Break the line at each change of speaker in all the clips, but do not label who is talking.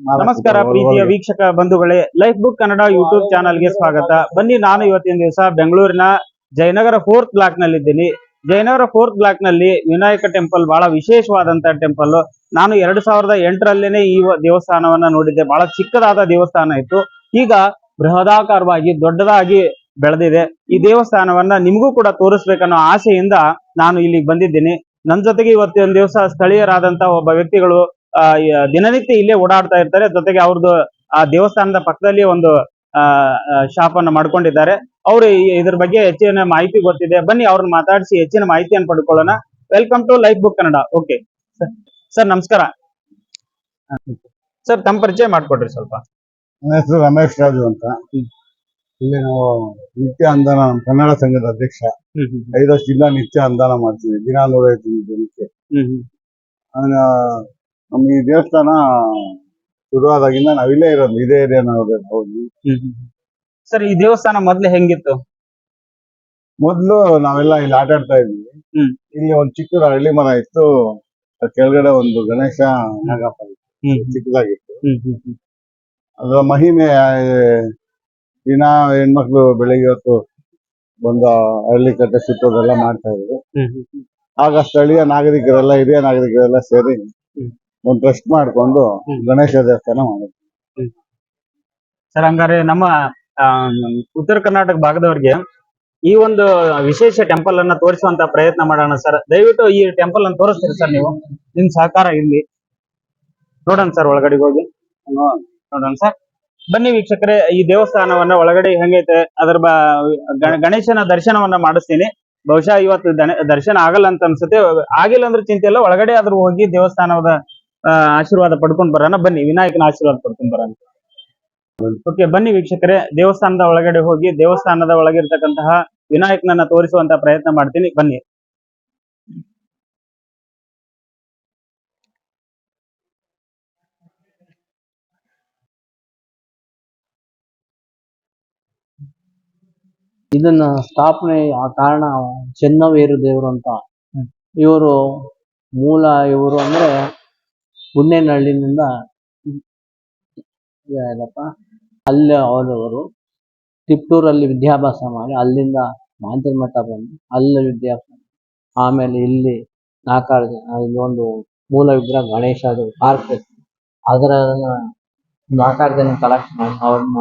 ನಮಸ್ಕಾರ ಪ್ರೀತಿಯ ವೀಕ್ಷಕ ಬಂಧುಗಳೇ ಲೈಫ್ ಬುಕ್ ಕನ್ನಡ ಯೂಟ್ಯೂಬ್ ಚಾನಲ್ಗೆ ಸ್ವಾಗತ. ಬನ್ನಿ ನಾನು ಇವತ್ತಿನ ದಿವಸ ಬೆಂಗಳೂರಿನ ಜಯನಗರ ಫೋರ್ತ್ ಬ್ಲಾಕ್ನಲ್ಲಿ ಇದ್ದೀನಿ ಜಯನಗರ ಫೋರ್ತ್ ಬ್ಲಾಕ್ನಲ್ಲಿ ವಿನಾಯಕ ಟೆಂಪಲ್ ಬಹಳ ವಿಶೇಷವಾದಂತ ಟೆಂಪಲ್ ನಾನು ಎರಡು ಸಾವಿರದ ಎಂಟರಲ್ಲೇನೆ ಈ ದೇವಸ್ಥಾನವನ್ನ ನೋಡಿದ್ದೆ. ಬಹಳ ಚಿಕ್ಕದಾದ ದೇವಸ್ಥಾನ ಇತ್ತು. ಈಗ ಬೃಹದಾಕಾರವಾಗಿ ದೊಡ್ಡದಾಗಿ ಬೆಳೆದಿದೆ. ಈ ದೇವಸ್ಥಾನವನ್ನ ನಿಮಗೂ ಕೂಡ ತೋರಿಸ್ಬೇಕನ್ನೋ ಆಸೆಯಿಂದ ನಾನು ಇಲ್ಲಿಗೆ ಬಂದಿದ್ದೀನಿ. ನನ್ನ ಜೊತೆಗೆ ಇವತ್ತಿನ ದಿವಸ ಸ್ಥಳೀಯರಾದಂತಹ ಒಬ್ಬ ವ್ಯಕ್ತಿಗಳು ದಿನನಿತ್ಯ ಇಲ್ಲೇ ಓಡಾಡ್ತಾ ಇರ್ತಾರೆ. ಜೊತೆಗೆ ಅವ್ರದ್ದು ಆ ದೇವಸ್ಥಾನದ ಪಕ್ಕದಲ್ಲಿ ಒಂದು ಆ ಶಾಪ್ ಅನ್ನ ಮಾಡ್ಕೊಂಡಿದ್ದಾರೆ. ಅವರು ಇದ್ರ ಬಗ್ಗೆ ಹೆಚ್ಚಿನ ಮಾಹಿತಿ ಗೊತ್ತಿದೆ. ಬನ್ನಿ ಅವ್ರನ್ನ ಮಾತಾಡಿಸಿ ಹೆಚ್ಚಿನ ಮಾಹಿತಿಯನ್ನು ಪಡ್ಕೊಳ್ಳೋಣ. Welcome to life book Kannada okay sir ನಮಸ್ಕಾರ. ಸರ್ ತಮ್ಮ ಪರಿಚಯ ಮಾಡ್ಕೊಡ್ರಿ ಸ್ವಲ್ಪ.
ನನ್ನ ಹೆಸರು ರಮೇಶ್ ರಾಜು ಅಂತ. ಇಲ್ಲಿ ನಾವು ನಿತ್ಯ ಅಂದಾನ ಕನ್ನಡ ಸಂಘದ ಅಧ್ಯಕ್ಷ. ಐದು ವರ್ಷದಿಂದ ನಿತ್ಯ ಅಂದಾನ ಮಾಡ್ತೀವಿ. ದಿನ ನೂರೈವತ್ತು ಜನಕ್ಕೆ ನಮ್ಮ ಈ ದೇವಸ್ಥಾನ ಶುರುವಾದಾಗಿಂದ ನಾವಿಲ್ಲೇ ಇರೋದು ಇದೇ ಏರಿಯಾ ಹೌದು
ಸರ್ ಈ ದೇವಸ್ಥಾನ ಮೊದ್ಲು ಹೆಂಗಿತ್ತು?
ಮೊದ್ಲು ನಾವೆಲ್ಲ ಇಲ್ಲಿ ಆಟ ಆಡ್ತಾ ಇದ್ವಿ.
ಹ್ಮ್.
ಇಲ್ಲಿ ಒಂದು ಚಿಕ್ಕದ ಹಳ್ಳಿ ಮರ ಇತ್ತು. ಅದ್ ಕೆಳಗಡೆ ಒಂದು ಗಣೇಶ ನಾಗಪ್ಪ ಇತ್ತು. ಚಿಕ್ಕದಾಗಿತ್ತು. ಅದರ ಮಹಿಮೆ ಆ, ದಿನ ಹೆಣ್ಮಕ್ಳು ಬೆಳಿಗ್ಗೆ ಹೊತ್ತು ಬಂದ ಹಳ್ಳಿ ಕಟ್ಟೆ ಸುತ್ತೋದೆಲ್ಲ ಮಾಡ್ತಾ ಇದ್ರು. ಆಗ ಸ್ಥಳೀಯ ನಾಗರಿಕರೆಲ್ಲ ಹಿರಿಯ ನಾಗರಿಕರೆಲ್ಲ ಸೇರಿ ಒಂದು ಟ್ರಸ್ಟ್ ಮಾಡ್ಕೊಂಡು ಗಣೇಶ ದೇವಸ್ಥಾನ ಮಾಡಿದ್ವಿ
ಸರ್ ಹಂಗಾರೆ ನಮ್ಮ ಆ, ಉತ್ತರ ಕರ್ನಾಟಕ ಭಾಗದವರಿಗೆ ಈ ಒಂದು ವಿಶೇಷ ಟೆಂಪಲ್ ಅನ್ನ ತೋರಿಸುವಂತ ಪ್ರಯತ್ನ ಮಾಡೋಣ ಸರ್. ದಯವಿಟ್ಟು ಈ ಟೆಂಪಲ್ ಅನ್ನು ತೋರಿಸ್ತೀರಿ ಸರ್ ನೀವು? ನಿಮ್ ಸಹಕಾರ ಇಲ್ಲಿ ನೋಡೋಣ ಸರ್ ಒಳಗಡೆ ಹೋಗಿ. ನೋಡೋಣ ಸರ್. ಬನ್ನಿ ವೀಕ್ಷಕರೇ ಈ ದೇವಸ್ಥಾನವನ್ನ ಒಳಗಡೆ ಹೆಂಗೈತೆ ಅದರ ಬ ಗಣೇಶನ ದರ್ಶನವನ್ನ ಮಾಡಿಸ್ತೀನಿ. ಬಹುಶಃ ಇವತ್ತು ದನ- ದರ್ಶನ ಆಗಲ್ಲ ಅಂತ ಅನ್ಸುತ್ತೆ. ಆಗಿಲ್ಲ ಅಂದ್ರೆ ಚಿಂತೆ ಇಲ್ಲ ಒಳಗಡೆ ಆದ್ರೂ ಹೋಗಿ ದೇವಸ್ಥಾನದ ಆಶೀರ್ವಾದ ಪಡ್ಕೊಂಡ್ ಬರೋಣ. ಬನ್ನಿ, ವಿನಾಯಕನ ಆಶೀರ್ವಾದ ಪಡ್ಕೊಂಡ್ ಬರೋಣ. ಓಕೆ ಬನ್ನಿ ವೀಕ್ಷಕರೇ, ದೇವಸ್ಥಾನದ ಒಳಗಡೆ ಹೋಗಿ, ದೇವಸ್ಥಾನದ ಒಳಗಿರ್ತಕ್ಕಂತಹ ವಿನಾಯಕನನ್ನ ತೋರಿಸುವಂತ ಪ್ರಯತ್ನ ಮಾಡ್ತೀನಿ. ಬನ್ನಿ.
ಇದನ್ನ ಸ್ಥಾಪನೆ ಆ ಕಾರಣ ಚೆನ್ನವೇರು ದೇವರು ಅಂತ. ಇವರು ಮೂಲ ಇವರು ಅಂದ್ರೆ ಪುಣ್ಯನಹಳ್ಳಿನಿಂದ ಏನಪ್ಪ ಅಲ್ಲಿ ಅವರು ತಿಪ್ಟೂರಲ್ಲಿ ವಿದ್ಯಾಭ್ಯಾಸ ಮಾಡಿ ಅಲ್ಲಿಂದ ಮಾಂತ್ರಿ ಮಠ ಬಂದು ಅಲ್ಲಿ ವಿದ್ಯಾಭ್ಯಾಸ ಆಮೇಲೆ ಇಲ್ಲಿ ನಾಲ್ಕಾರು ಇಲ್ಲೊಂದು ಮೂಲ ವಿಗ್ರಹ ಗಣೇಶ ಅದು ಪಾರ್ಕ್ ಅದರ ನಾಲ್ಕಾರು ಜನ ಕಲೆಕ್ಟ್ ಮಾಡಿ ಅವ್ರನ್ನ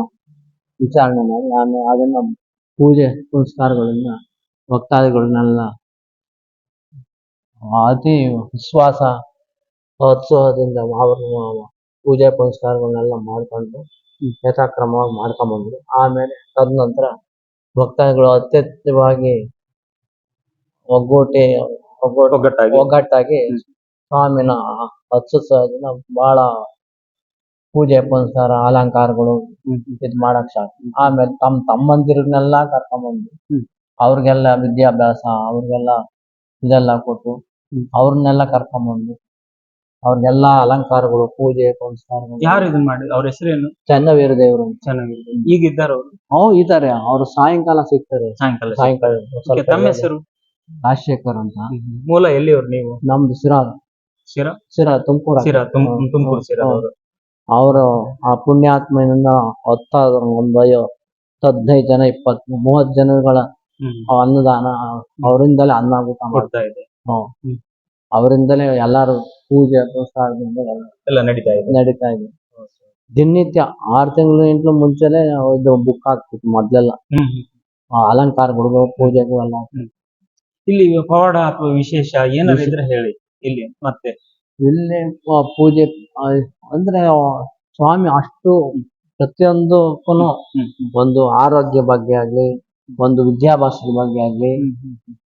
ವಿಚಾರಣೆ ಮಾಡಿ. ಆಮೇಲೆ ಅದನ್ನ ಪೂಜೆ ಪುನಸ್ಕಾರಗಳನ್ನ ಭಕ್ತಾದಿಗಳನ್ನೆಲ್ಲ ಅತಿ ವಿಶ್ವಾಸ ಅವ್ರನ್ನ ಪೂಜೆ ಪುನಸ್ಕಾರಗಳನ್ನೆಲ್ಲ ಮಾಡ್ಕೊಂಡು ಯಥಾಕ್ರಮವಾಗಿ ಮಾಡ್ಕೊಂಬಂದ್ರು. ಆಮೇಲೆ ತದನಂತರ ಭಕ್ತಾದಿಗಳು ಅತ್ಯತ್ಯವಾಗಿ ಒಗ್ಗೂಟಿ ಒಗ್ಗೂಟ
ಒಗ್ಗಟ್ಟಾಗಿ.
ಒಗ್ಗಟ್ಟಾಗಿ ಸ್ವಾಮಿನ ದಿನ ಬಹಳ ಪೂಜೆ ಪುನಸ್ಕಾರ ಅಲಂಕಾರಗಳು ಇದ್ ಮಾಡಕ್ ಸಾಕು ಆಮೇಲೆ ತಮ್ಮ ತಮ್ಮಂದಿರನ್ನೆಲ್ಲ ಕರ್ಕೊಂಬಂದು. ಅವ್ರಿಗೆಲ್ಲ ವಿದ್ಯಾಭ್ಯಾಸ ಅವ್ರಿಗೆಲ್ಲ ಇದೆಲ್ಲ ಕೊಟ್ಟು ಅವ್ರನ್ನೆಲ್ಲ ಕರ್ಕೊಂಬಂದು ಅವ್ರಿಗೆಲ್ಲ ಅಲಂಕಾರಗಳು ಪೂಜೆ ಪುನಸ್ಕಾರಗಳು.
ಯಾರು ಇದನ್ನ ಮಾಡಿ ಅವ್ರ ಹೆಸರೇನು?
ಚನ್ನವೀರ ದೇವರು
ಚೆನ್ನಾಗಿದೆ ಈಗ ಇದ್ದಾರೆ ಅವರು?
ಓ ಇದ್ದಾರೆ. ಅವ್ರು ಸಾಯಂಕಾಲ ಸಿಗ್ತಾರೆ.
ಸಾಯಂಕಾಲ
ಸಾಯಂಕಾಲ
Okay, ತಮ್ಮ ಹೆಸರು?
ರಾಜಶೇಖರ್ ಅಂತ.
ಮೂಲ ಎಲ್ಲಿಯವ್ರು ನೀವು?
ನಮ್ದು ಸಿರಾ
ಶಿರಾ?
ಸಿರಾ ತುಮಕೂರು.
ಶಿರಾ ತುಮ್ ತುಮಕೂರು ಶಿರಾ
ಅವರು. ಆ ಪುಣ್ಯಾತ್ಮನಿಂದ ಹೊತ್ತಾದ ಒಂದು ಐವ ಹದಿನೈದು ಜನ ಇಪ್ಪತ್ ಮೂವತ್ ಜನಗಳ ಅನ್ನದಾನ ಅವರಿಂದಲೇ ಅನ್ನ ಊಟ ಮಾಡ್ತಾರೆ.
ಕೊಡ್ತಾ ಇದೆ
ಅವರಿಂದಲೇ ಎಲ್ಲಾರು ಪೂಜೆ ಪುನಸ್ಕಾರದಿಂದ ಎಲ್ಲ
ಎಲ್ಲ ನಡೀತಾ ಇದೆ.
ನಡೀತಾ ಇದೆ. ದಿನನಿತ್ಯ ಆರು ತಿಂಗಳು ಇಂಟ್ಲು ಮುಂಚೆನೆ ಇದು ಬುಕ್ ಆಗ್ತಿತ್ತು ಮೊದ್ಲೆಲ್ಲ.
ಅಲಂಕಾರ
ಆ ಅಲಂಕಾರಗಳು ಪೂಜೆಗೂ ಎಲ್ಲ
ಇಲ್ಲಿ ಪವಾಡ ಅಥವಾ ವಿಶೇಷ ಏನಾದ್ರು ಇದ್ರೆ ಹೇಳಿ ಇಲ್ಲಿ ಮತ್ತೆ.
ಇಲ್ಲಿ ಪ- ಪೂಜೆ ಆ, ಅಂದ್ರೆ ಸ್ವಾಮಿ ಅಷ್ಟು ಪ್ರತಿಯೊಂದಕ್ಕೂ ಒಂದು ಆರೋಗ್ಯ ಬಗ್ಗೆ ಆಗ್ಲಿ ಒಂದು ವಿದ್ಯಾಭ್ಯಾಸದ ಬಗ್ಗೆ ಆಗ್ಲಿ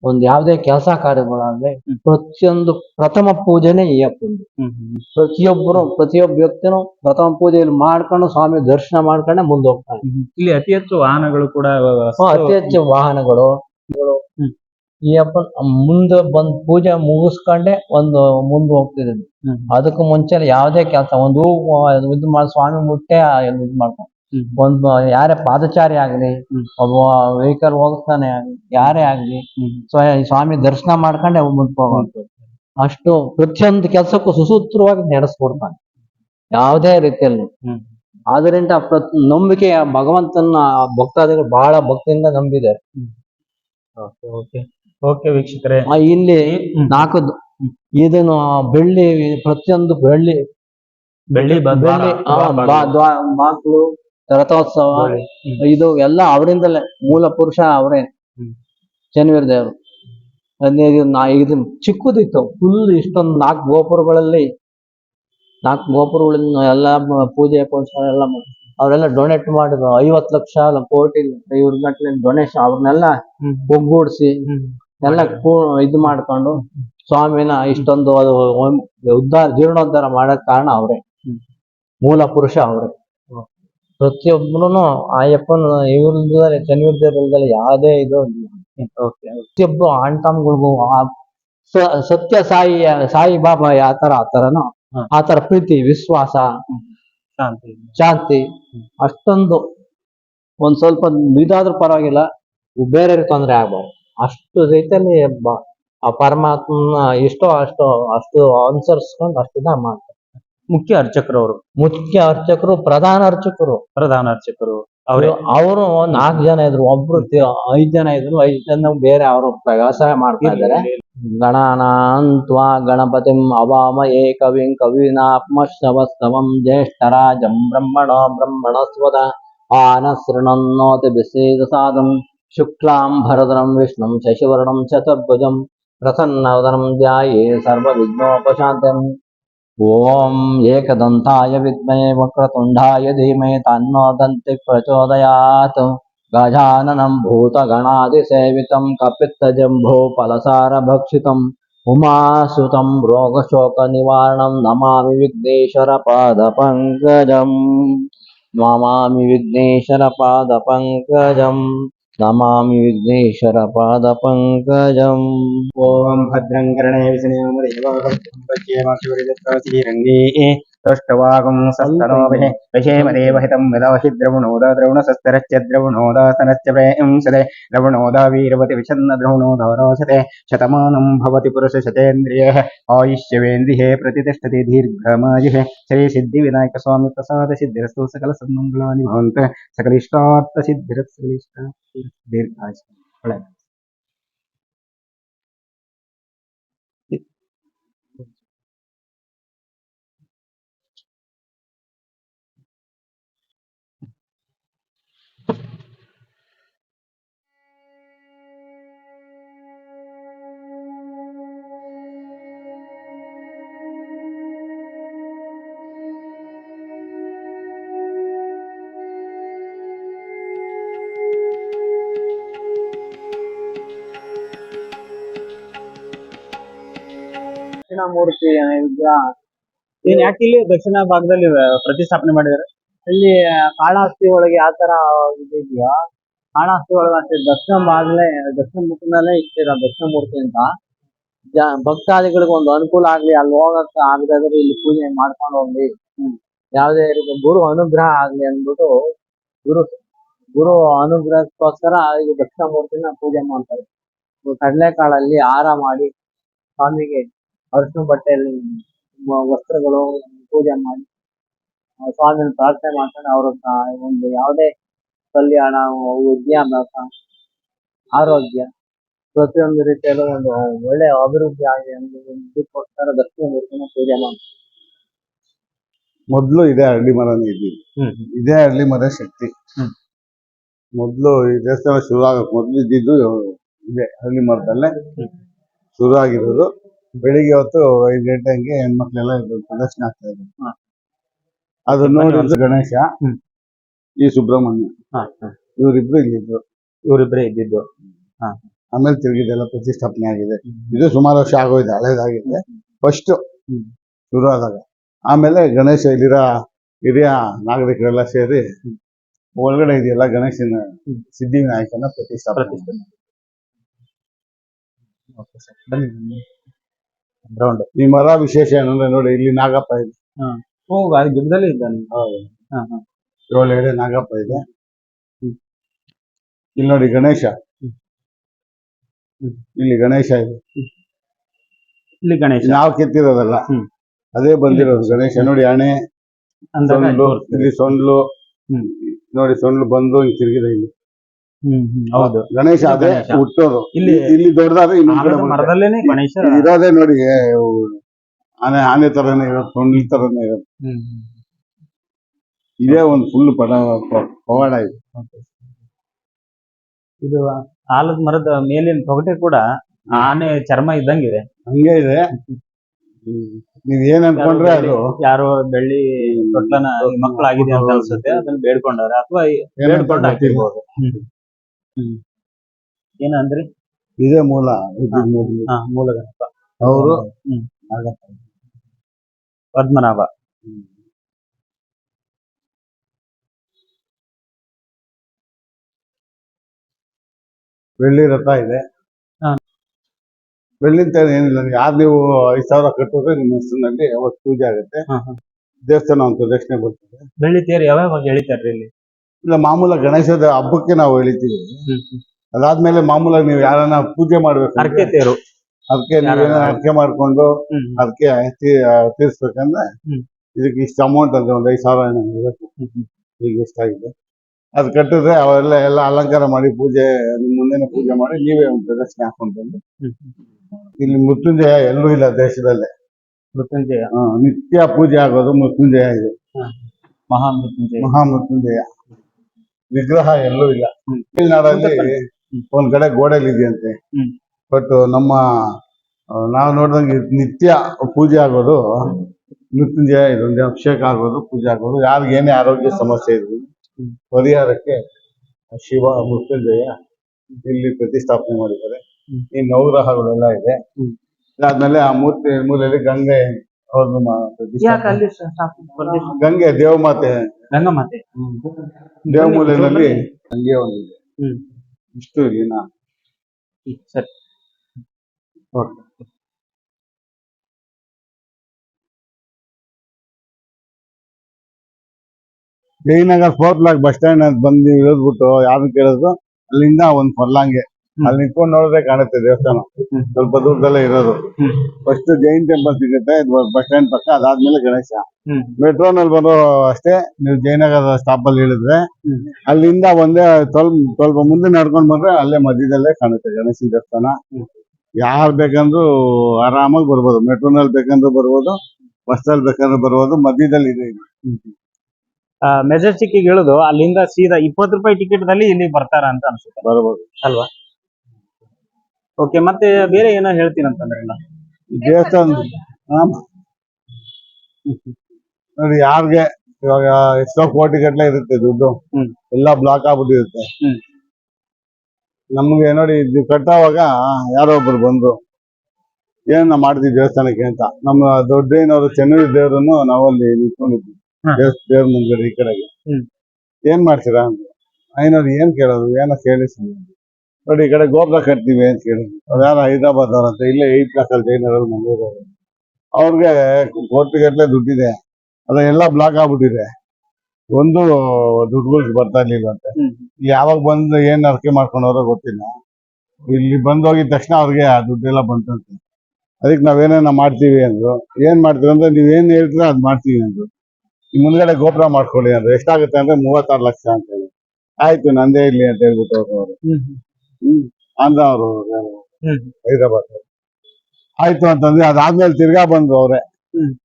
ಒಂದು ಯಾವುದೇ ಕೆಲಸ ಕಾರ್ಯಗಳಾಗ್ಲಿ
ಹ್ಮ್.
ಪ್ರತಿಯೊಂದು ಪ್ರಥಮ ಪೂಜೆನೆ ಈ ಅಪ್ಪಂದು ಪ್ರತಿಯೊಬ್ಬರು ಪ್ರತಿಯೊಬ್ಬ ವ್ಯಕ್ತಿನು ಪ್ರಥಮ ಪೂಜೆಯಲ್ಲಿ ಮಾಡ್ಕೊಂಡು ಸ್ವಾಮಿ ದರ್ಶನ ಮಾಡ್ಕೊಂಡೆ ಮುಂದೋಗ್ತಾರೆ
ಇಲ್ಲಿ ಅತಿ ಹೆಚ್ಚು ವಾಹನಗಳು ಕೂಡ
ಅತಿ ಹೆಚ್ಚು ವಾಹನಗಳು. ಈ ಹಬ್ಬ ಮುಂದೆ ಬಂದ್ ಪೂಜೆ ಮುಗಿಸ್ಕೊಂಡೆ ಒಂದು ಮುಂದೆ ಹೋಗ್ತಿದ್ರು ಅದಕ್ಕೂ ಮುಂಚೆ ಯಾವುದೇ ಕೆಲಸ ಒಂದು ಇದು ಮಾಡಿ ಸ್ವಾಮಿ ಮುಟ್ಟೆ ಇದು ಮಾಡ್ಕೊಂಡು. ಒಂದು ಯಾರೇ ಪಾದಚಾರಿ ಆಗ್ಲಿ. ಒಬ್ಬ ವೆಹಿಕಲ್ ಹೋಗ್ತಾನೆ ಆಗ್ಲಿ ಯಾರೇ ಆಗ್ಲಿ. ಸ್ವಾಮಿ ದರ್ಶನ ಮಾಡ್ಕೊಂಡೆ ಮುಂದೆ ಅಷ್ಟು ಪ್ರತಿಯೊಂದು ಕೆಲಸಕ್ಕೂ ಸುಸೂತ್ರವಾಗಿ ನಡೆಸ್ಕೊಡ್ತಾನೆ. ಯಾವುದೇ ರೀತಿಯಲ್ಲಿ. ಆದ್ರಿಂದ ಪ್ರತಿ ನಂಬಿಕೆ ಭಗವಂತನ ಭಕ್ತಾದಿಗಳು ಬಹಳ ಭಕ್ತಿಯಿಂದ ನಂಬಿದ್ದಾರೆ.
Okay okay. ವೀಕ್ಷಕರೇ.
ಇಲ್ಲಿ. ನಾಲ್ಕು ಇದನ್ನು ಬೆಳ್ಳಿ ಪ್ರತಿಯೊಂದು ಬೆಳ್ಳಿ
ಬೆಳ್ಳಿ
ಬಾಕ್ಲು ರಥೋತ್ಸವ ಇದು ಎಲ್ಲ ಅವರಿಂದಲೇ ಮೂಲ ಪುರುಷ ಅವರೇ. ಶನಿವೀರ ದೇವರು. ಇದು ಚಿಕ್ಕದಿತ್ತು ಫುಲ್ ಇಷ್ಟೊಂದು ನಾಲ್ಕು ಗೋಪುರಗಳಲ್ಲಿ ನಾಲ್ಕು ಗೋಪುರಗಳಿಂದ ಎಲ್ಲ ಪೂಜೆ ಪುನಸ್ಕಾರ ಎಲ್ಲ ಅವರೆಲ್ಲ ಡೊನೇಟ್ ಮಾಡಿದ್ರು. ಐವತ್ತು ಲಕ್ಷ ಕೋಟಿ ಇವ್ರ ಗಂಟ್ಲಿನ ಡೊನೇಷನ್ ಅವ್ರನ್ನೆಲ್ಲ ಒಗ್ಗೂಡಿಸಿ ಎಲ್ಲ ಇದು ಮಾಡ್ಕೊಂಡು ಸ್ವಾಮಿನ ಇಷ್ಟೊಂದು ಅದು ಉದ್ಧಾರ ಜೀರ್ಣೋದ್ಧಾರ ಮಾಡಕ್ ಕಾರಣ ಅವರೇ. ಮೂಲ ಪುರುಷ ಅವರೇ. ಪ್ರತಿಯೊಬ್ಬನು ಆಯಪ್ಪನ ಇವ್ರಲ್ದಲೆ ಚನ್ವಿರ್ದಲ್ದಲ್ಲಿ ಯಾವುದೇ ಇದು ಪ್ರತಿಯೊಬ್ಬ ಅಣ್ತಮ್ಗಳಿಗೂ ಆ ಸ- ಸತ್ಯ ಸಾಯಿ ಸಾಯಿ ಬಾಬಾ ಯಾವ ತರ ಆ ತರನು ಆ ತರ ಪ್ರೀತಿ ವಿಶ್ವಾಸ
ಶಾಂತಿ.
ಶಾಂತಿ ಅಷ್ಟೊಂದು ಒಂದ್ ಸ್ವಲ್ಪ ಇದಾದ್ರೂ ಪರವಾಗಿಲ್ಲ ಬೇರೆಯವ್ರಿಗೆ ತೊಂದರೆ ಆಗ್ಬಾರ್ದು. ಅಷ್ಟು ರೀತಿಯಲ್ಲಿ ಆ ಪರಮಾತ್ಮನ ಇಷ್ಟೋ ಅಷ್ಟು ಅಷ್ಟು ಅನುಸರಿಸ್ಕೊಂಡು ಅಷ್ಟು ಮಾಡ್ತಾರೆ.
ಮುಖ್ಯ ಅರ್ಚಕರು ಅವರು
ಮುಖ್ಯ ಅರ್ಚಕರು ಪ್ರಧಾನ ಅರ್ಚಕರು.
ಪ್ರಧಾನ ಅರ್ಚಕರು ಅವರು.
ಅವರು ನಾಲ್ಕು ಜನ ಇದ್ರು ಒಬ್ರು ಐದ್ ಜನ ಇದ್ರು ಐದ್ ಜನ ಬೇರೆ ಅವರು ವ್ಯವಸಾಯ ಮಾಡ್ತಾ ಇದ್ದಾರೆ. ಗಣಪತಿಂ ಗಣಪತಿಂ ಅವಾಮಯೇ ಕವಿಂ ರಾಜಂ ಜ್ಯೇಷ್ಠರಾಜಂ ಬ್ರಹ್ಮಣ ಬ್ರಹ್ಮಣಸ್ವದ ಆನ ಶೃಣನ್ನೋತಿ ಬಿಸೇದ ಸಾಧಂ ಶುಕ್ಲಾಂ ಭರದರಂ ವಿಷ್ಣುಂ ಶಶಿವರ್ಣಂ ಚತುರ್ಭುಜಂ ಪ್ರಸನ್ನವದನಂ ಧ್ಯಾಯೇ ಸರ್ವವಿಘ್ನೋಪಶಾಂತಂ ಓಂ ॐ एकदन्ताय विद्महे वक्रतुण्डाय धीमे तन्नो दन्ति
प्रचोदयात्। गजाननं भूतगणादिसेवितं कपित्तजम्भोपलसारभक्षितम् उमासुतं रोगशोकनिवारणं नमामि विघ्नेश्वरपादपङ्कजम्। नमामि विघ्नेश्वरपादपङ्कजम्। नमामि विघ्नेश्वरपादपङ्कजम् ॐ भद्रं करणे विष्णुमदेवं श्रीरङ्गे ष्टवागुंसस्तनोभिः विषेमदेवहितं विदाहिद्रवणोदाद्रवणसस्तरश्च द्रवणोदासनश्च प्रेंसदे द्रवणोदा वीरवति विषन्नद्रवणोदा रोचते शतमानं भवति पुरुषशतेन्द्रियः आयुष्यवेन्द्रिये प्रतिष्ठति दीर्घमायुः श्रीसिद्धिविनायकस्वामिप्रसादसिद्धिरस्तु सकलसन्मङ्गलानि भवन्त सकलिष्टार्थसिद्धिरत् सकलिष्टा
दीर्घायुः ಮೂರ್ತಿ ವಿಗ್ರಹ
ಏನ್ ಯಾಕೆ ಇಲ್ಲಿ ದಕ್ಷಿಣ ಭಾಗದಲ್ಲಿ ಪ್ರತಿಷ್ಠಾಪನೆ ಮಾಡಿದ್ದಾರೆ?
ಇಲ್ಲಿ ಕಾಳಹಸ್ತಿ ಒಳಗೆ ಯಾವ ತರ ಇದು ಇದೆಯೋ ಕಾಳಹಸ್ತಿ ಒಳಗೆ ಅಷ್ಟೇ ದಕ್ಷಿಣ ಭಾಗಲೇ ದಕ್ಷಿಣ ಮುಖದಲ್ಲೇ ಇಟ್ಟಿರೋ ದಕ್ಷಿಣ ಮೂರ್ತಿ ಅಂತ ಭಕ್ತಾದಿಗಳಿಗೆ ಒಂದು ಅನುಕೂಲ ಆಗ್ಲಿ ಅಲ್ಲಿ ಹೋಗಕ್ ಆಗದಾದ್ರೆ ಇಲ್ಲಿ ಪೂಜೆ ಮಾಡ್ಕೊಂಡು ಹೋಗ್ಲಿ. ಯಾವುದೇ ರೀತಿ ಗುರು ಅನುಗ್ರಹ ಆಗ್ಲಿ ಅಂದ್ಬಿಟ್ಟು ಗುರು ಗುರು ಅನುಗ್ರಹಕ್ಕೋಸ್ಕರ ಈ ದಕ್ಷಿಣ ಮೂರ್ತಿನ ಪೂಜೆ ಮಾಡ್ತಾರೆ. ಕಡಲೆಕಾಳಲ್ಲಿ ಹಾರ ಮಾಡಿ ಸ್ವಾಮಿಗೆ ಅರಿಶಿನ ಬಟ್ಟೆಯಲ್ಲಿ ವಸ್ತ್ರಗಳು ಪೂಜೆ ಮಾಡಿ ಸ್ವಾಮಿಯನ್ನು ಸ್ವಾಮಿನ ಪ್ರಾರ್ಥನೆ ಮಾಡ್ಕೊಂಡು ಅವರ ಒಂದು ಯಾವುದೇ ಕಲ್ಯಾಣ ವಿದ್ಯಾಭ್ಯಾಸ ಆರೋಗ್ಯ ಪ್ರತಿಯೊಂದು ರೀತಿಯಲ್ಲೂ ಒಂದು ಒಳ್ಳೆ ಅಭಿವೃದ್ಧಿ ಆಗಲಿ ಒಂದು ಇದಕ್ಕೋಸ್ಕರ ದಕ್ಷಿಣ ಮೂರ್ತಿನ ಪೂಜೆ ಮಾಡ್ತಾರೆ.
ಮೊದ್ಲು ಇದೇ ಅರಳಿ ಮರನೇ ಇದ್ದಿದ್ದು.
ಹ್ಮ್.
ಇದೇ ಅರಳಿ ಮರ ಶಕ್ತಿ.
ಮೊದಲು
ಮೊದ್ಲು ಈ ದೇವಸ್ಥಾನ ಶುರು ಆಗಕ್ ಮೊದ್ಲು ಇದ್ದಿದ್ದು ಇದೆ ಹಳ್ಳಿ ಮರದಲ್ಲೇ ಶುರು ಆಗಿರೋದು ಬೆಳಿಗ್ಗೆ ಹೊತ್ತು ಐದು ಗಂಟೆ ಹಂಗೆ ಹೆಣ್ಮಕ್ಳೆಲ್ಲ ಪ್ರದರ್ಶನ ಆಗ್ತಾ ಇದ್ರು. ಅದು ನೋಡಿದ್ರು ಗಣೇಶ. ಈ ಸುಬ್ರಹ್ಮಣ್ಯ. ಇವರಿಬ್ರು ಇಲ್ಲಿದ್ರು
ಇವರಿಬ್ರೆ ಇದ್ದಿದ್ದು.
ಆಮೇಲೆ ತಿರುಗಿದೆಲ್ಲ ಪ್ರತಿಷ್ಠಾಪನೆ ಆಗಿದೆ. ಇದು ಸುಮಾರು ವರ್ಷ ಆಗೋಯ್ತು ಹಳೇದಾಗಿದೆ ಫಸ್ಟ್. ಶುರು ಆದಾಗ ಆಮೇಲೆ ಗಣೇಶ ಇಲ್ಲಿರೋ ಹಿರಿಯ ನಾಗರಿಕರೆಲ್ಲ ಸೇರಿ ಒಳಗಡೆ ಇದೆಯಲ್ಲ ಗಣೇಶನ ಸಿದ್ಧಿವಿನಾಯಕನ ಪ್ರತಿಷ್ಠಾಪನೆ.
ಬನ್ನಿ. ಗ್ರೌಂಡ್
ಈ ಮರ ವಿಶೇಷ ಏನಂದ್ರೆ ನೋಡಿ ಇಲ್ಲಿ ನಾಗಪ್ಪ ಇದೆ.
ಗಿಡದಲ್ಲಿ ಅದು ಗಿಡದಲ್ಲೇ ಇದ್ದಾನೆ
ಹೌದು.
ಹಾ ಹಾ.
ಏಳೆಡೆ ನಾಗಪ್ಪ ಇದೆ. ಇಲ್ಲಿ ನೋಡಿ ಗಣೇಶ. ಇಲ್ಲಿ ಗಣೇಶ ಇದೆ.
ಇಲ್ಲಿ ಗಣೇಶ.
ನಾವು ಕೆತ್ತಿರೋದಲ್ಲ.
ಹ್ಮ್.
ಅದೇ ಬಂದಿರೋದು ಗಣೇಶ. ನೋಡಿ ಹಣೆ ಸೊಂಡ್ಲು ಇಲ್ಲಿ ಸೊಂಡ್ಲು.
ಹ್ಮ್.
ನೋಡಿ ಸೊಂಡ್ಲು ಬಂದು ಹಿಂಗ್ ತಿರುಗಿದೆ ಇಲ್ಲಿ.
ಹೌದು.
ಗಣೇಶ ಅದೇ
ಗಣೇಶ.
ಹುಟ್ಟೋದು.
ಇಲ್ಲಿ
ಇಲ್ಲಿ ದೊಡ್ಡದಾದ್ರೆ ಇನ್ನೊಂದ್
ಮರದಲ್ಲೇನೆ ಗಣೇಶ.
ಇರೋದೇ ನೋಡಿ ಆನೆ ಆನೆ ತರನೇ ಇರೋದು ತೊಂಡಿಲ್ ತರನೇ ಇರೋದು. ಇದೇ ಒಂದು ಫುಲ್ ಪಡ ಪವಾಡ ಇದು.
ಇದು ಆಲದ ಮರದ ಮೇಲಿನ ತೊಗಟೆ ಕೂಡ ಆನೆ ಚರ್ಮ ಇದ್ದಂಗಿದೆ.
ಹಂಗೆ ಇದೆ. ನೀವ್ ಏನ್ ಅನ್ಕೊಂಡ್ರೆ ಅದು.
ಯಾರೋ ಬೆಳ್ಳಿ ತೊಟ್ಲನ ಮಕ್ಕಳಾಗಿದೆ ಅಂತ ಅನ್ಸುತ್ತೆ. ಅದನ್ನ ಬೇಡ್ಕೊಂಡವ್ರೆ. ಅಥವಾ ಬೇಡ್ಕೊಂಡು ಹಾಕಿರ್ಬೋದು. ಹ್ಮ್. ಏನಂದ್ರಿ
ಇದೇ ಮೂಲ ಇದು ಮೂಲ.
ಹಾ ಮೂಲ ಗಣಪ
ಅವರು
ಪದ್ಮನಾಭ.
ಬೆಳ್ಳಿ ರಥ ಇದೆ.
ಹಾ.
ಬೆಳ್ಳಿ ಅಂತ ಏನಿಲ್ಲ ಯಾರು ನೀವು ಐದು ಸಾವಿರ ಕಟ್ಟಿದ್ರೆ ನಿಮ್ಮ ಹೆಸರಿನಲ್ಲಿ ಅವತ್ತು ಪೂಜೆ ಆಗುತ್ತೆ.
ಹಾ, ಹಾ.
ದೇವಸ್ಥಾನ ಒಂದು ಪ್ರದಕ್ಷಿಣೆ ಬರ್ತದೆ.
ಬೆಳ್ಳಿ ತೇರು ಯಾವಾಗ ಎಳಿತಾರೆ ಇಲ್ಲಿ?
ಇಲ್ಲ ಮಾಮೂಲ ಗಣೇಶದ ಹಬ್ಬಕ್ಕೆ ನಾವು ಎಳಿತೀವಿ. ಅದಾದ್ಮೇಲೆ ಮಾಮೂಲಾಗಿ ನೀವು ಯಾರನ್ನ ಪೂಜೆ ಮಾಡ್ಬೇಕು
ಅರ್ಕೆ ತೇರು.
ಅದಕ್ಕೆ ನೀವೇನ ಅರ್ಕೆ ಮಾಡ್ಕೊಂಡು ಅದಕ್ಕೆ ತೀರ್ಸ್ಬೇಕಂದ್ರೆ ಇದಕ್ಕೆ ಇಷ್ಟು ಅಮೌಂಟ್ ಅಂತ ಒಂದ್ ಐದು ಸಾವಿರ ಏನೋ. ಈಗ ಎಷ್ಟಾಗಿದೆ. ಅದು ಕಟ್ಟಿದ್ರೆ ಅವೆಲ್ಲ ಎಲ್ಲ ಅಲಂಕಾರ ಮಾಡಿ ಪೂಜೆ ನಿಮ್ ಮುಂದೆನೆ ಪೂಜೆ ಮಾಡಿ ನೀವೇ ಒಂದು ಪ್ರದರ್ಶನ ಹಾಕೊಂಡು ಬಂದು ಇಲ್ಲಿ ಮೃತ್ಯುಂಜಯ ಎಲ್ಲೂ ಇಲ್ಲ ದೇಶದಲ್ಲೇ.
ಮೃತ್ಯುಂಜಯ.
ನಿತ್ಯ ಪೂಜೆ ಆಗೋದು ಮೃತ್ಯುಂಜಯ ಇದು.
ಮಹಾ ಮೃತ್ಯುಂಜಯ
ಮಹಾ ಮೃತ್ಯುಂಜಯ ವಿಗ್ರಹ ಎಲ್ಲೂ ಇಲ್ಲ. ತಮಿಳ್ನಾಡಲ್ಲಿ ಒಂದ್ ಕಡೆ ಗೋಡೆಯಲ್ಲಿ ಇದೆಯಂತೆ. ಬಟ್ ನಮ್ಮ ನಾವು ನೋಡಿದಂಗೆ ನಿತ್ಯ ಪೂಜೆ ಆಗೋದು ಮೃತ್ಯುಂಜಯ ಇದೊಂದು ಅಭಿಷೇಕ ಆಗೋದು ಪೂಜೆ ಆಗೋದು. ಯಾರಿಗೆ ಏನೇ ಆರೋಗ್ಯ ಸಮಸ್ಯೆ ಇದ್ರು ಪರಿಹಾರಕ್ಕೆ ಶಿವ ಮೃತ್ಯುಂಜಯ ಇಲ್ಲಿ ಪ್ರತಿಷ್ಠಾಪನೆ ಮಾಡಿದ್ದಾರೆ. ಈ ನವಗ್ರಹಗಳೆಲ್ಲ ಇದೆ. ಅದಾದ್ಮೇಲೆ ಆ ಮೂರ್ತಿ ಮೂಲೆಯಲ್ಲಿ ಗಂಗೆ ಅವ್ರನ್ನ ಯಾಕೆ
ಅಲ್ಲಿ
ಗಂಗೆ ದೇವಮಾತೆ
ಗಂಗಮಾತೆ
ದೇವಮೂಲೆಯಲ್ಲಿ ಗಂಗೆ ಒಂದಿದೆ.
ಹ್ಮ್.
ಇಷ್ಟು ದಿನ.
ಸರಿ.
Jayanagar fourth block bus stand ಅಂತ ಬಂದು ಇಳಿದ್ಬಿಟ್ಟು ಯಾರು ಕೇಳಿದ್ರು? ಅಲ್ಲಿಂದ ಒಂದ್ ಫರ್ಲಾಂಗೆ. ಅಲ್ಲಿ ನಿಂತ್ಕೊಂಡು ನೋಡಿದ್ರೆ ಕಾಣುತ್ತೆ ದೇವಸ್ಥಾನ. ಸ್ವಲ್ಪ ದೂರದಲ್ಲೇ ಇರೋದು. ಫಸ್ಟ್ ಜೈನ್ ಟೆಂಪಲ್ ಸಿಗುತ್ತೆ ಬಸ್ ಸ್ಟ್ಯಾಂಡ್ ಪಕ್ಕ ಅದಾದ್ಮೇಲೆ ಗಣೇಶ.
ಮೆಟ್ರೋ
ನಲ್ಲಿ ಬರೋ ಅಷ್ಟೇ ನೀವು ಜಯನಗರ ಸ್ಟಾಪ್ ಅಲ್ಲಿ ಇಳಿದ್ರೆ ಅಲ್ಲಿಂದ ಒಂದೇ ಸ್ವಲ್ಪ ಸ್ವಲ್ಪ ಮುಂದೆ ನಡ್ಕೊಂಡ್ ಬಂದ್ರೆ ಅಲ್ಲೇ ಮಧ್ಯದಲ್ಲೇ ಕಾಣುತ್ತೆ ಗಣೇಶನ ದೇವಸ್ಥಾನ. ಯಾರು ಬೇಕಂದ್ರು ಆರಾಮಾಗಿ ಬರ್ಬೋದು. ಮೆಟ್ರೋ ನಲ್ಲಿ ಬೇಕಂದ್ರು ಬರ್ಬೋದು ಬಸ್ ಅಲ್ಲಿ ಬೇಕಂದ್ರೆ ಬರ್ಬೋದು ಮಧ್ಯದಲ್ಲಿ ಇದೆ.
ಮೆಜೆಸ್ಟಿಕ್ ಇಳಿದು ಅಲ್ಲಿಂದ ಸೀದಾ ಇಪ್ಪತ್ತು ರೂಪಾಯಿ ಟಿಕೆಟ್ ದಲ್ಲಿ ಇಲ್ಲಿ ಬರ್ತಾರ ಅಂತ ಅನ್ಸುತ್ತೆ.
ಬರ್ಬೋದು.
ಅಲ್ವಾ? ಓಕೆ ಮತ್ತೆ ಬೇರೆ ಏನೋ ಹೇಳ್ತೀನಿ ಅಂತಂದ್ರೆ
ಈ ದೇವಸ್ಥಾನ. ನೋಡಿ ಯಾರಿಗೆ? ಇವಾಗ ಎಷ್ಟೋ ಕೋಟಿ ಗಟ್ಟಲೆ ಇರುತ್ತೆ ದುಡ್ಡು. ಎಲ್ಲ ಬ್ಲಾಕ್ ಆಗ್ಬಿಟ್ಟಿರುತ್ತೆ. ನಮ್ಗೆ ನೋಡಿ ಇದು ಕಟ್ಟೋವಾಗ ಯಾರೋ ಒಬ್ರು ಬಂದ್ರು. ಏನ ಮಾಡ್ತೀವಿ ದೇವಸ್ಥಾನಕ್ಕೆ ಅಂತ. ನಮ್ಮ ದೊಡ್ಡಯ್ಯನವರು ಚೆನ್ನೂರು ದೇವರನ್ನು ನಾವಲ್ಲಿ ನಿಂತ್ಕೊಂಡಿದ್ವಿ. ದೇವ್ರ ಮುಂದೆ ಈ ಕಡೆಗೆ. ಏನ್ ಮಾಡ್ತೀರಾ ಅಂದ್ರೆ. ಐನವ್ರು ಏನ್ ಕೇಳೋದು? ಏನೋ ಕೇಳಿ. ನೋಡಿ ಈ ಕಡೆ ಗೋಪುರ ಕಟ್ತೀವಿ ಅಂತ ಕೇಳಿ. ಅವ್ರು ಯಾರು ಹೈದರಾಬಾದ್ ಅವ್ರಂತ ಇಲ್ಲೇ ಏಟ್ ಕ್ಲಾಸಲ್ಲಿ ಜೈನರಲ್ಲಿ ಮಂಗಳೂರವರು ಅವ್ರಿಗೆ ಕೋಟಿಗಟ್ಟಲೆ ದುಡ್ಡಿದೆ. ಅದೆಲ್ಲ ಬ್ಲಾಕ್ ಆಗ್ಬಿಟ್ಟಿದೆ. ಒಂದು ದುಡ್ಡುಗಳು ಬರ್ತಾ ಇರ್ಲಿಲ್ಲ ಅಂತ. ಯಾವಾಗ ಬಂದು ಏನ್ ಅರ್ಕೆ ಮಾಡ್ಕೊಂಡವ್ರೋ ಗೊತ್ತಿಲ್ಲ. ಇಲ್ಲಿ ಬಂದ್ ಹೋಗಿದ ತಕ್ಷಣ ಅವ್ರಿಗೆ ಆ ದುಡ್ಡೆಲ್ಲ ಬಂತಂತೆ. ಅದಕ್ಕೆ ನಾವೇನೇನ ಮಾಡ್ತೀವಿ ಅಂದ್ರು. ಏನ್ ಮಾಡ್ತೀವಿ ಅಂದ್ರೆ ನೀವ್ ಏನ್ ಹೇಳ್ತೀರ ಅದ್ ಮಾಡ್ತೀವಿ ಅಂದ್ರು. ಈ ಮುಂದ್ಗಡೆ ಗೋಪುರ ಮಾಡ್ಕೊಳ್ಳಿ ಅಂದ್ರೆ. ಎಷ್ಟಾಗುತ್ತೆ ಅಂದ್ರೆ ಮೂವತ್ತಾರು ಲಕ್ಷ ಅಂತ ಹೇಳಿ. ಆಯ್ತು ನಂದೇ ಇರ್ಲಿ ಅಂತ ಹೇಳ್ಬಿಟ್ಟು ಅವ್ರು ಆಂಧ್ರ ಅವರು ಹೈದರಾಬಾದ್. ಆಯ್ತು ಅಂತಂದ್ರೆ ಅದಾದ್ಮೇಲೆ ತಿರ್ಗಾ ಬಂದ್ರು ಅವ್ರೆ.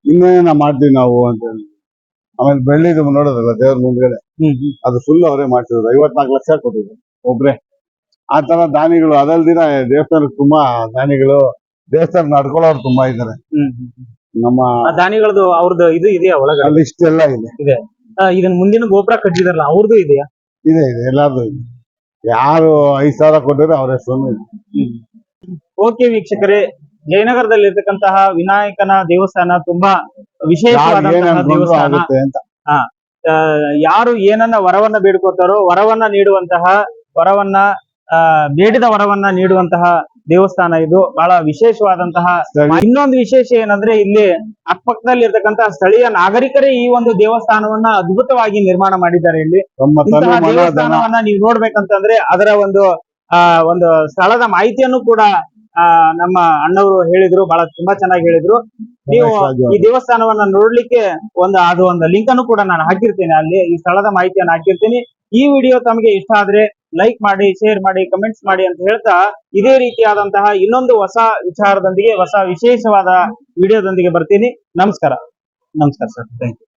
ಇನ್ನೇನ ಮಾಡ್ತೀವಿ ನಾವು ಅಂತ ಆಮೇಲೆ ಬೆಳ್ಳಿದು ನೋಡೋದಲ್ಲ ದೇವ್ರ ಮುಂದ್ಗಡೆ? ಅದು ಫುಲ್ ಅವರೇ ಮಾಡ್ತಿದ್ರು ಐವತ್ನಾಲ್ಕು ಲಕ್ಷ ಕೊಟ್ಟಿದ್ರು ಒಬ್ರೆ. ಆ ತರ ದಾನಿಗಳು ಅದಲ್ದಿನ ದೇವಸ್ಥಾನಕ್ಕೆ ತುಂಬಾ ದಾನಿಗಳು ದೇವಸ್ಥಾನ ನಡ್ಕೊಳ್ಳೋರು ತುಂಬಾ ಇದ್ದಾರೆ
ಹ್ಮ್.
ನಮ್ಮ
ದಾನಿಗಳದ್ದು ಅವ್ರದ್ದು ಇದು ಇದೆಯಾ ಒಳಗೆ
ಅಲ್ಲಿ ಇಷ್ಟೆಲ್ಲ ಇದೆ.
ಇದೆ. ಇದನ್ನ ಮುಂದಿನ ಗೋಪುರ ಕಟ್ಟಿದಾರಲ್ಲ ಅವ್ರದ್ದು ಇದೆಯಾ?
ಇದೆ ಇದೆ ಎಲ್ಲಾರ್ದು ಇದೆ. ಯಾರು ಐದ್ ಸಾವಿರ ಕೊಟ್ಟರೆ ಅವ್ರ ಹೆಸರು
ಓಕೆ ವೀಕ್ಷಕರೇ ಜಯನಗರದಲ್ಲಿ ಇರ್ತಕ್ಕಂತಹ ವಿನಾಯಕನ ದೇವಸ್ಥಾನ ತುಂಬಾ
ವಿಶೇಷವಾದ
ವಿಶೇಷವಾದಂತಹ ದೇವಸ್ಥಾನ.
ಅಂತ.
ಆ, ಯಾರು ಏನನ್ನ ವರವನ್ನ ಬೇಡ್ಕೋತಾರೋ ವರವನ್ನ ನೀಡುವಂತಹ ವರವನ್ನ ಬೇಡಿದ ವರವನ್ನ ನೀಡುವಂತಹ ದೇವಸ್ಥಾನ ಇದು ಬಹಳ ವಿಶೇಷವಾದಂತಹ ಇನ್ನೊಂದು ವಿಶೇಷ ಏನಂದ್ರೆ ಇಲ್ಲಿ ಅಕ್ಕಪಕ್ಕದಲ್ಲಿ ಇರ್ತಕ್ಕಂತಹ ಸ್ಥಳೀಯ ನಾಗರಿಕರೇ ಈ ಒಂದು ದೇವಸ್ಥಾನವನ್ನ ಅದ್ಭುತವಾಗಿ ನಿರ್ಮಾಣ ಮಾಡಿದ್ದಾರೆ ಇಲ್ಲಿ. ದೇವಸ್ಥಾನವನ್ನ ನೀವು ನೋಡ್ಬೇಕಂತಂದ್ರೆ ಅದರ ಒಂದು ಆ ಒಂದು ಸ್ಥಳದ ಮಾಹಿತಿಯನ್ನು ಕೂಡ ಆ ನಮ್ಮ ಅಣ್ಣವರು ಹೇಳಿದ್ರು ಬಹಳ ತುಂಬಾ ಚೆನ್ನಾಗಿ ಹೇಳಿದ್ರು. ನೀವು ಈ ದೇವಸ್ಥಾನವನ್ನ ನೋಡ್ಲಿಕ್ಕೆ ಒಂದು ಅದು ಒಂದು ಲಿಂಕ್ ಅನ್ನು ಕೂಡ ನಾನು ಹಾಕಿರ್ತೇನೆ ಅಲ್ಲಿ ಈ ಸ್ಥಳದ ಮಾಹಿತಿಯನ್ನು ಹಾಕಿರ್ತೀನಿ. ಈ ವಿಡಿಯೋ ತಮಗೆ ಇಷ್ಟ ಆದ್ರೆ ಲೈಕ್ ಮಾಡಿ ಶೇರ್ ಮಾಡಿ ಕಮೆಂಟ್ಸ್ ಮಾಡಿ ಅಂತ ಹೇಳ್ತಾ ಇದೇ ರೀತಿಯಾದಂತಹ ಇನ್ನೊಂದು ಹೊಸ ವಿಚಾರದೊಂದಿಗೆ, ಹೊಸ ವಿಶೇಷವಾದ ವಿಡಿಯೋದೊಂದಿಗೆ ಬರ್ತೀನಿ. ನಮಸ್ಕಾರ. ನಮಸ್ಕಾರ ಸರ್. Thank you